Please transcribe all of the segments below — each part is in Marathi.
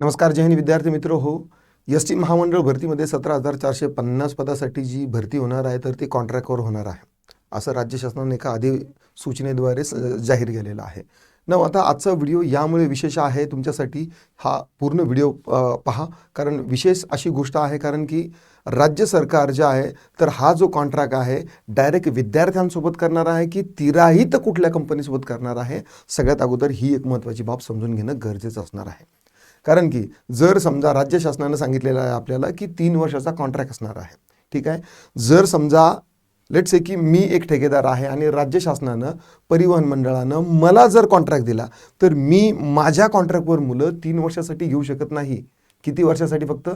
नमस्कार जैन विद्यार्थी मित्र. हो एस टी महामंडळ भरतीमध्ये सतरा हजार चारशे पन्नास पदासाठी जी भरती होणार आहे तर ती कॉन्ट्रॅक्टवर होणार आहे असं राज्य शासनाने एका अधिसूचनेद्वारे स जाहीर केलेलं आहे. न आता आजचा व्हिडिओ यामुळे विशेष आहे. तुमच्यासाठी हा पूर्ण व्हिडिओ पहा कारण विशेष अशी गोष्ट आहे कारण की राज्य सरकार जे आहे तर हा जो कॉन्ट्रॅक्ट आहे डायरेक्ट विद्यार्थ्यांसोबत करणार आहे की तिराहित कुठल्या कंपनीसोबत करणार आहे सगळ्यात अगोदर ही एक महत्त्वाची बाब समजून घेणं गरजेचं असणार आहे. कारण की जर समजा राज्य शासनानं सांगितलेलं आहे आपल्याला की तीन वर्षाचा कॉन्ट्रॅक्ट असणार आहे ठीक आहे? जर समजा लेट से की मी एक ठेकेदार आहे आणि राज्य शासनानं परिवहन मंडळानं मला जर कॉन्ट्रॅक्ट दिला तर मी माझ्या कॉन्ट्रॅक्टवर मुलं तीन वर्षासाठी घेऊ शकत नाही. किती वर्षासाठी फक्त?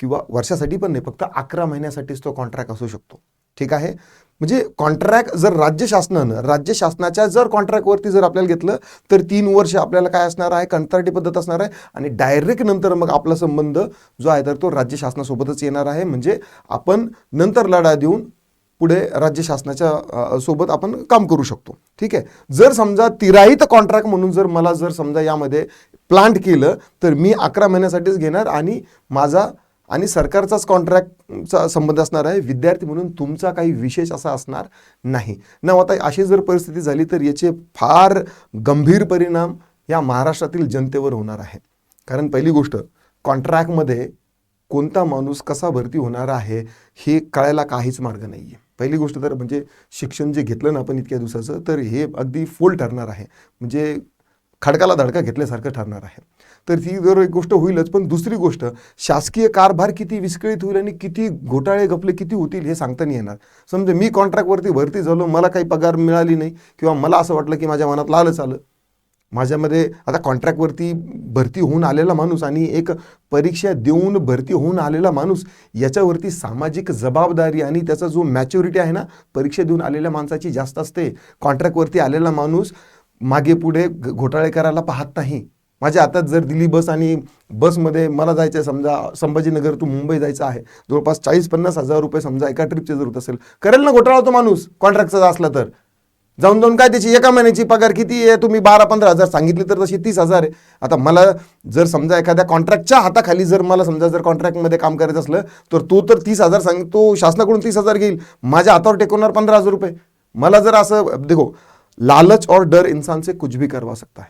किंवा वर्षासाठी पण नाही फक्त अकरा महिन्यासाठीच तो कॉन्ट्रॅक्ट असू शकतो. ठीक आहे? म्हणजे कॉन्ट्रॅक्ट जर राज्य शासनानं राज्य शासनाच्या जर कॉन्ट्रॅक्टवरती जर आपल्याला घेतलं तर तीन वर्ष आपल्याला काय असणार आहे? कंत्राटी पद्धत असणार आहे. आणि डायरेक्ट नंतर मग आपला संबंध जो आहे तर तो राज्य शासनासोबतच येणार आहे. म्हणजे आपण नंतर लढा देऊन पुढे राज्य शासनाच्या सोबत आपण काम करू शकतो. ठीक आहे? जर समजा तिराहित कॉन्ट्रॅक्ट म्हणून जर मला जर समजा यामध्ये प्लांट केलं तर मी अकरा महिन्यासाठीच घेणार आणि माझा आणि सरकारचाच कॉन्ट्रॅक्टचा संबंध असणार आहे. विद्यार्थी म्हणून तुमचा काही विशेष असा असणार नाही. ना आता अशी जर परिस्थिती झाली तर याचे फार गंभीर परिणाम या महाराष्ट्रातील जनतेवर होणार आहे. कारण पहिली गोष्ट कॉन्ट्रॅक्टमध्ये कोणता माणूस कसा भरती होणार आहे हे कळायला काहीच मार्ग नाही आहे पहिली गोष्ट तर म्हणजे शिक्षण जे घेतलं ना आपण इतक्या दिवसाचं तर हे अगदी फुल ठरणार आहे. म्हणजे खडकाला धडका घेतल्यासारखं ठरणार आहे. तर ती जर एक गोष्ट होईलच पण दुसरी गोष्ट शासकीय कारभार किती विस्कळीत होईल आणि किती घोटाळे गपले किती होतील हे सांगता नाही येणार. समजा मी कॉन्ट्रॅक्टवरती भरती झालो मला काही पगार मिळाली नाही किंवा मला असं वाटलं की माझ्या मनात लालच आलं. माझ्यामध्ये आता कॉन्ट्रॅक्टवरती भरती होऊन आलेला माणूस आणि एक परीक्षा देऊन भरती होऊन आलेला माणूस याच्यावरती सामाजिक जबाबदारी आणि त्याचा जो मॅच्युरिटी आहे ना परीक्षा देऊन आलेल्या माणसाची जास्त असते. कॉन्ट्रॅक्टवरती आलेला माणूस मागे पुढे घोटाळे करायला पाहत नाही. माझ्या हातात जर दिली बस आणि बसमध्ये मला जायचं आहे समजा संभाजीनगर टू मुंबई जायचं आहे जवळपास चाळीस पन्नास हजार रुपये समजा एका ट्रिपचे जर होत असेल. करेल ना घोटाळा तो माणूस कॉन्ट्रॅक्टचा असला तर. जाऊन जाऊन काय त्याची एका महिन्याची पगार किती आहे? तुम्ही बारा पंधरा हजार सांगितली तर तशी तीस हजार आहे. आता मला जर समजा एखाद्या कॉन्ट्रॅक्टच्या हाताखाली जर मला समजा जर कॉन्ट्रॅक्टमध्ये काम करायचं असलं तर तो तर तीस हजार सांग तो शासनाकडून तीस हजार घेईल. माझ्या हातावर टेकवणार पंधरा हजार रुपये. मला जर असं देखो लालच और डर इंसान से कुछ भी करवा सकता है.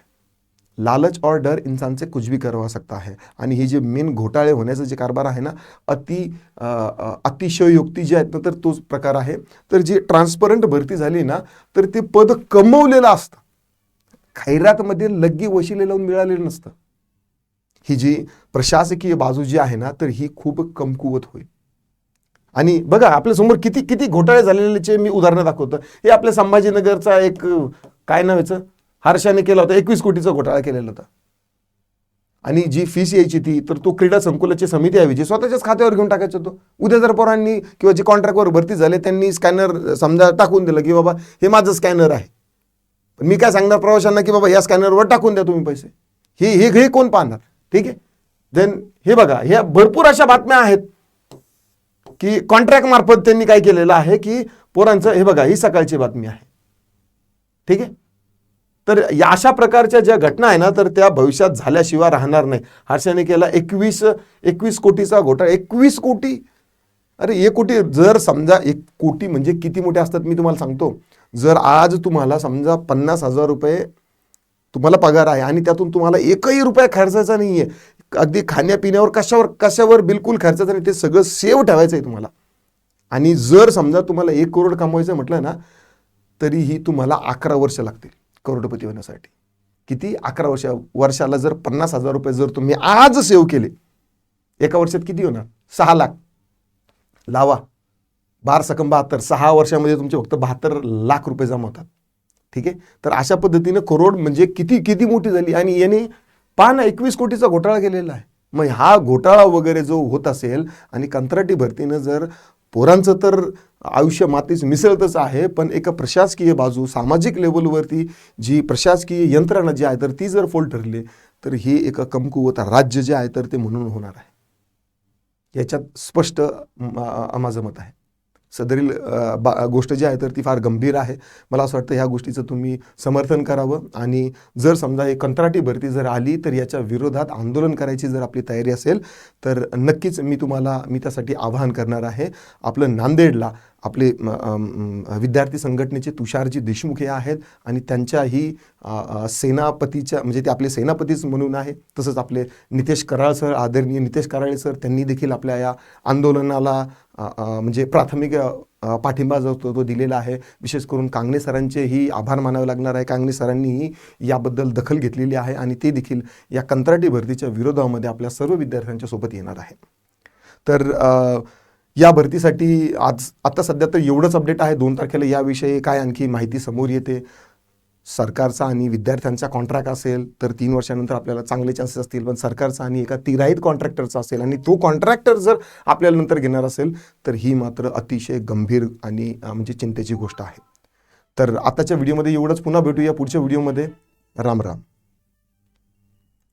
लालच और डर इंसान से कुछ भी करवा सकता है. आणि हे जे मेन घोटाळे होण्याचं जे कारभार आहे ना अति अतिशयोक्ती जे आहेत ना तर तोच प्रकार आहे. तर जी ट्रान्सपरंट भरती झाली ना तर ते पद कमवलेलं असतं. खैरातमध्ये लग्गी वशिले लावून मिळालेलं नसतं. ही जी प्रशासकीय बाजू जी आहे ना तर ही खूप कमकुवत होईल. आणि बघा आपल्यासमोर किती किती घोटाळे झालेल्याचे मी उदाहरणं दाखवतो. हे आपल्या संभाजीनगरचा एक काय नाव याचं? हर्षाने केला होता एकवीस कोटीचा घोटाळा केलेला होता. आणि जी फीस यायची ती तर तो क्रीडा संकुलाची समिती आहे जी स्वतःच्याच खात्यावर घेऊन टाकायचं होतं. उद्या जर पोरांनी किंवा जे कॉन्ट्रॅक्टवर भरती झाले त्यांनी स्कॅनर समजा टाकून दिलं की बाबा हे माझं स्कॅनर आहे. पण मी काय सांगणार प्रवाशांना की बाबा या स्कॅनरवर टाकून द्या तुम्ही पैसे. हे हे हे कोण पाहणार? ठीक आहे? देन हे बघा ह्या भरपूर अशा बातम्या आहेत की कॉन्ट्रॅक्ट मार्फत त्यांनी काय केलेलं आहे की पोरांचं हे बघा ही सकाळची बातमी आहे. ठीक आहे? तर या अशा प्रकारच्या ज्या घटना आहे ना तर त्या भविष्यात झाल्याशिवाय राहणार नाही. हर्षाने केला एकवीस एकवीस कोटीचा घोटाळा. एकवीस कोटी? अरे एक कोटी जर समजा एक कोटी म्हणजे किती मोठे असतात मी तुम्हाला सांगतो. जर आज तुम्हाला समजा पन्नास हजार रुपये तुम्हाला पगार आहे आणि त्यातून तुम्हाला एकही रुपया खर्चायचा नाही आहे अगदी खाण्यापिण्यावर कशावर कशावर बिलकुल खर्चायचं नाही. ते सगळं सेव ठेवायचं आहे तुम्हाला. आणि जर समजा तुम्हाला एक करोड कमवायचं म्हटलं ना तरीही तुम्हाला अकरा वर्ष लागतील. करोडपती होण्यासाठी. किती? अकरा वर्ष. वर्षाला जर पन्नास हजार रुपये जर तुम्ही आज सेव्ह केले एका वर्षात किती होणार? सहा लाख. लावा. बार सकम बहात्तर. सहा वर्षामध्ये तुमचे फक्त बहात्तर लाख रुपये जमा होतात. ठीक आहे? तर अशा पद्धतीनं करोड म्हणजे किती किती मोठी झाली? आणि याने पान एकवीस कोटीचा घोटाळा केलेला आहे. मग हा घोटाळा वगैरे जो होत असेल आणि कंत्राटी भरतीनं जर पोरांचं तर आयुष्य मातीच मिसळतच आहे पण एका प्रशासकीय बाजू सामाजिक लेवलवरती जी प्रशासकीय यंत्रणा जी आहे तर ती जर फोल ठरली तर हे एक कमकुवत राज्य जे आहे तर ते म्हणून होणार आहे. याच्यात स्पष्ट माझं मत आहे. सदरील बा गोष्ट जी आहे तर ती फार गंभीर आहे. मला असं वाटतं ह्या गोष्टीचं तुम्ही समर्थन करावं. आणि जर समजा हे कंत्राटी भरती जर आली तर याच्या विरोधात आंदोलन करायची जर आपली तयारी असेल तर नक्कीच मी तुम्हाला मी त्यासाठी आवाहन करणार आहे. आपलं नांदेडला आपले विद्यार्थी संघटनेचे तुषारजी देशमुख हे आहेत आणि त्यांच्याही सेनापतीच्या म्हणजे ते आपले सेनापतीच म्हणून आहे. तसंच आपले नितेश कराळ सर आदरणीय नितेश कराळे सर त्यांनी देखील आपल्या या आंदोलनाला म्हणजे प्राथमिक पाठिंबा जो तो तो दिलेला आहे. विशेष करून कांगणे सरांचेही आभार मानावे लागणार आहे. कांगणे सरांनीही याबद्दल दखल घेतलेली आहे आणि ते देखील या कंत्राटी भरतीच्या विरोधामध्ये आपल्या सर्व विद्यार्थ्यांच्या सोबत येणार आहे. तर या भरतीसाठी आज आता सध्या तर एवढंच अपडेट आहे. दोन तारखेला याविषयी काय आणखी माहिती समोर येते? सरकारचा आणि विद्यार्थ्यांचा कॉन्ट्रॅक्ट असेल तर तीन वर्षानंतर आपल्याला चांगले चान्सेस असतील. पण सरकारचा आणि एका तिराईत कॉन्ट्रॅक्टरचा असेल आणि तो कॉन्ट्रॅक्टर जर आपल्याला नंतर घेणार असेल तर ही मात्र अतिशय गंभीर आणि म्हणजे चिंतेची गोष्ट आहे. तर आताच्या व्हिडिओमध्ये एवढंच. पुन्हा भेटूया पुढच्या व्हिडिओमध्ये राम राम.